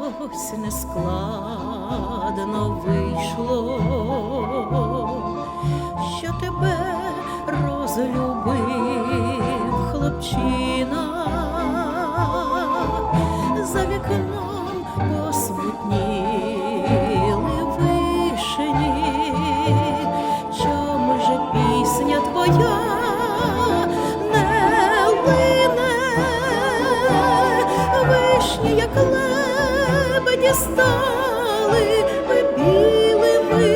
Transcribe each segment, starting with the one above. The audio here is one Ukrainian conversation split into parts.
щось нескладно вийшло, що тебе розлюбив хлопчина. За вікном посмутніли стали ми білими,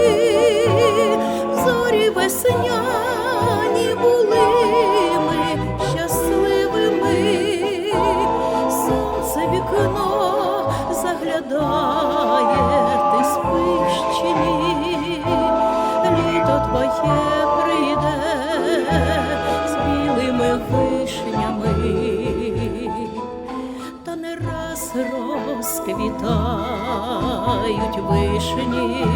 зорі весняні були ми щасливими, сонце вікно заглядає, ти спиш чи ні, літо твоє розквітають вишні,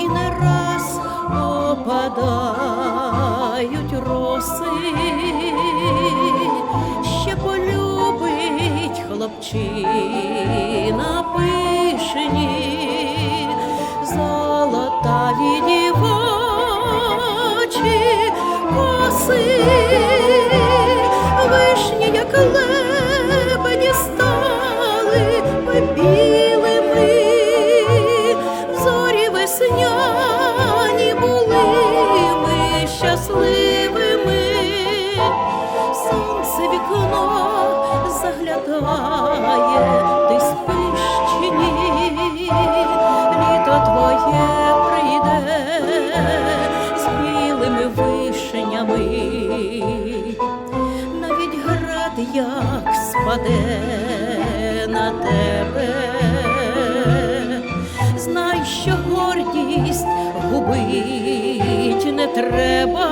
і не раз опадають роси, ще полюбить хлопчина вікно заглядає, ти спиш чи ні, літо твоє прийде з білими вишнями. Навіть град як спаде на тебе, знай, що гордість губить не треба,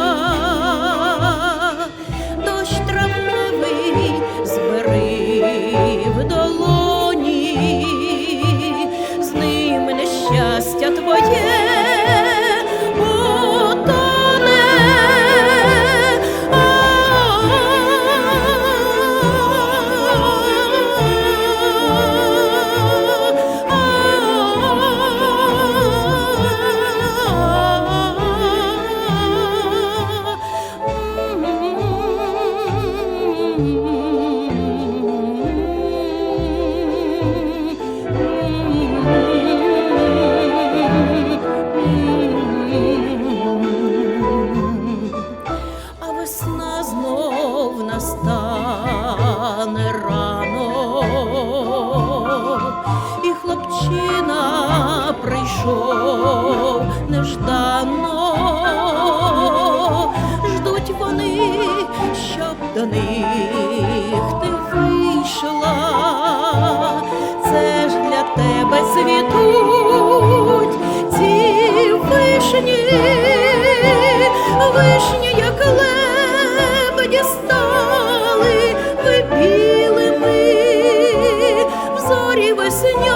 прийшов неждано, ждуть вони, щоб до них ти вийшла. Це ж для тебе цвітуть ці вишні, вишні, як лебеді стали ми білими, в зорі весняні